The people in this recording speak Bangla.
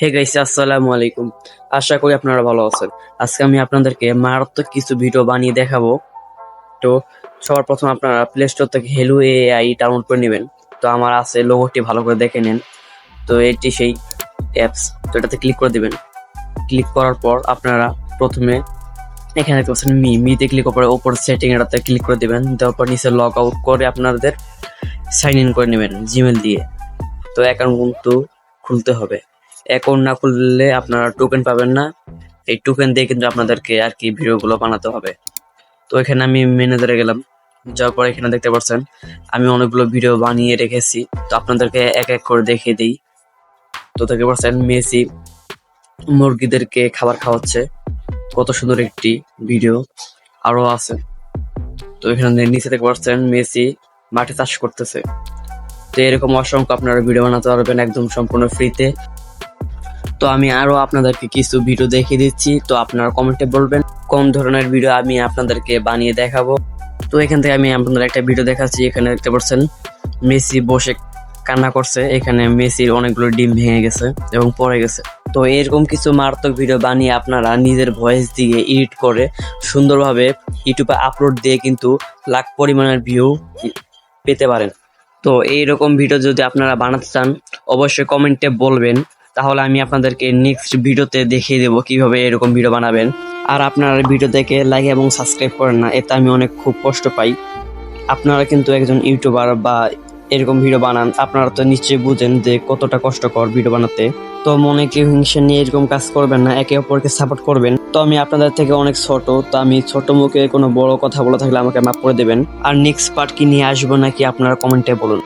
হে গাইস আসসালামু আলাইকুম। আশা করি আপনারা ভালো আছেন। আজকে আমি আপনাদেরকে মারাত্মক কিছু ভিডিও বানিয়ে দেখাবো। তো সবার প্রথম আপনারা প্লে স্টোর থেকে হেলু এআই ডাউনলোড করে নেবেন। তো আমার আছে লোগোটি ভালো করে দেখে নেন। তো এটি সেই অ্যাপস তো এটাতে ক্লিক করে দিবেন। ক্লিক করার পর আপনারা প্রথমে এখানে দেখতে পাচ্ছেন মি মিতে ক্লিক করে ওপর সেটিং এটাতে ক্লিক করে দিবেন। তারপর নিচে লগ আউট করে আপনাদের সাইন ইন করে নেবেন জিমেল দিয়ে। তো অ্যাকাউন্ট কিন্তু খুলতে হবে। অ্যাকাউন্ট না খুললে আপনারা টোকেন পাবেন না। এই টোকেন দিয়ে কিন্তু আপনাদেরকে আর কি ভিডিওগুলো বানাতে হবে। তো এখানে আমি ম্যানেজারে গেলাম। যাওয়ার পর এখানে দেখতে পাচ্ছেন, আমি অনেকগুলো ভিডিও বানিয়ে রেখেছি। তো আপনাদেরকে এক এক করে দেখিয়ে দিই। তো দেখতে পাচ্ছেন, মেসি মুরগিদেরকে খাবার খাওয়াচ্ছে। কত সুন্দর একটি ভিডিও আরও আছে। তো এখানে নিচে দেখতে পাচ্ছেন, মেসি মাঠে চাষ করতেছে। তো এরকম অসংখ্য আপনারা ভিডিও বানাতে পারবেন একদম সম্পূর্ণ ফ্রিতে তো আমি আরও আপনাদেরকে কিছু ভিডিও দেখিয়ে দিচ্ছি। তো আপনারা কমেন্টে বলবেন, কোন ধরনের ভিডিও আমি আপনাদেরকে বানিয়ে দেখাবো। তো এখান থেকে আমি আপনাদের একটা ভিডিও দেখাচ্ছি, এখানে দেখতে পাচ্ছেন, মেসি বসে কান্না করছে। এখানে মেসির অনেকগুলো ডিম ভেঙে গেছে এবং পড়ে গেছে। তো এরকম কিছু মারাত্মক ভিডিও বানিয়ে আপনারা নিজের ভয়েস দিয়ে এডিট করে সুন্দরভাবে ইউটিউবে আপলোড দিয়ে কিন্তু লাখ পরিমাণের ভিউ পেতে পারেন। তো এইরকম ভিডিও যদি আপনারা বানাতে চান, অবশ্যই কমেন্টে বলবেন। তাহলে আমি আপনাদেরকে নেক্সট ভিডিওতে দেখিয়ে দেবো কীভাবে এরকম ভিডিও বানাবেন। আর আপনারা ভিডিও দেখে লাইক এবং সাবস্ক্রাইব করেন না, এতে আমি অনেক খুব কষ্ট পাই। আপনারা কিন্তু একজন ইউটিউবার বা এরকম ভিডিও বানান, আপনারা তো নিশ্চয়ই বুঝেন যে কতটা কষ্টকর ভিডিও বানাতে। তো মনে কেউ হিংসা নিয়ে এরকম কাজ করবেন না, একে অপরকে সাপোর্ট করবেন। তো আমি আপনাদের থেকে অনেক ছোট, তো আমি ছোট মুখে কোনো বড় কথা বলে থাকলে আমাকে মাফ করে দেবেন। আর নেক্সট পার্ট কি নিয়ে আসব নাকি আপনারা কমেন্টে বলুন।